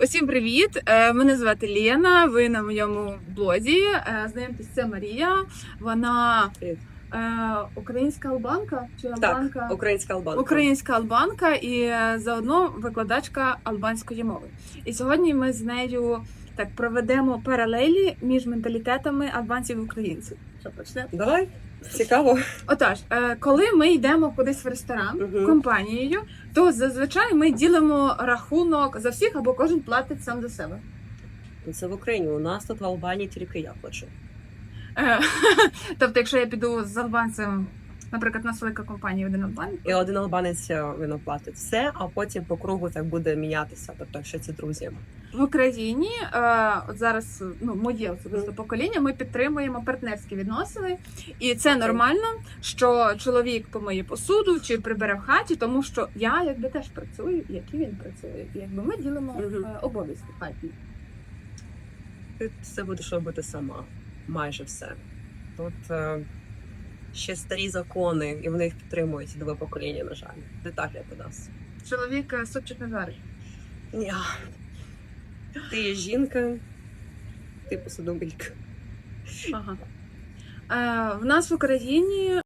Усім привіт! Е, Мене звати Лена. Ви на моєму блозі. Е, Знайомтесь, це Марія. Вона Привіт. е, українська албанка чи Так, албанка? українська албанка. Українська албанка і заодно викладачка албанської мови. І сьогодні ми з нею так проведемо паралелі між менталітетами албанців і українців. Що почнемо? Давай, цікаво. Отож, е, коли ми йдемо кудись в ресторан Мгм. компанією, то зазвичай ми ділимо рахунок за всіх або кожен платить сам за себе. Ну, Це в Україні. У нас тут в Албанії тільки я плачу. Е, Тобто, якщо я піду з албанцем, наприклад, у нас велика компанія один албанець, І один албанець е, він оплатить все, а потім по кругу так буде мінятися. Тобто, якщо ці друзі. в Україні е, от зараз ну моє особисте покоління, ми підтримуємо партнерські відносини, і це нормально, що чоловік помиє посуду чи прибере в хаті, тому що я якби теж працюю, як і він працює, і якби ми ділимо е, обов'язки хатні. Ти все будеш робити сама. Майже все. Тут е, ще старі закони, і вони їх підтримують нове покоління, на жаль. Не так, як у нас. Чоловік е, супчик не варить. Ні. Ти є жінка, ти посудомийка. Ага. Е, в нас в Україні